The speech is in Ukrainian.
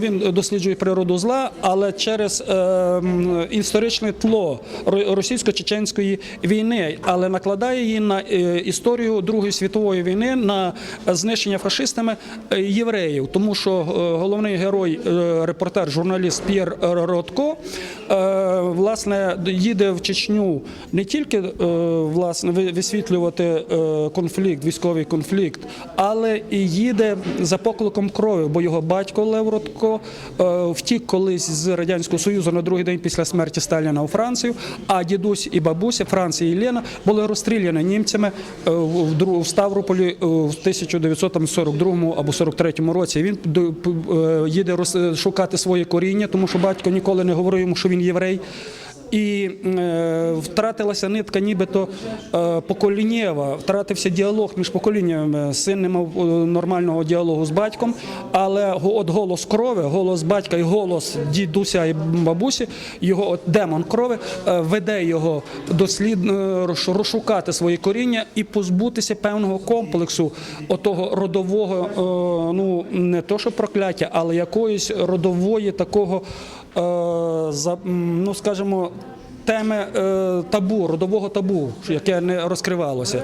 Він досліджує природу зла, але через е, історичне тло ро- російсько-чеченської війни, але накладає її на е, історію Другої світової війни на знищення фашистами е, євреїв. Тому що е, головний герой, репортер, журналіст П'єр Ротко, власне, їде в Чечню не тільки е, власне ви- висвітлювати е, конфлікт, військовий конфлікт, але і їде за покликом крові, бо його батько Лев Ротко е, втік колись з радянського союзу на другий день після смерті Сталіна у Францію. А дідусь і бабуся Франція і Лена були розстріляні німцями в Ставрополі в 1942 або 43 році. Він їде шукати своє коріння, тому що батько ніколи не говорив йому, що він єврей. І е, втратилася нитка, нібито е, поколінєва, втратився діалог між поколіннями. Син не мав е, нормального діалогу з батьком, але от голос крови, голос батька і голос дідуся і бабусі, його от демон крови е, веде його дослідно роз- розшукати своє коріння і позбутися певного комплексу отого родового, е, ну не то що прокляття, але якоїсь родової такого, е, за- ну скажімо, теми е, табу, родового табу, яке не розкривалося.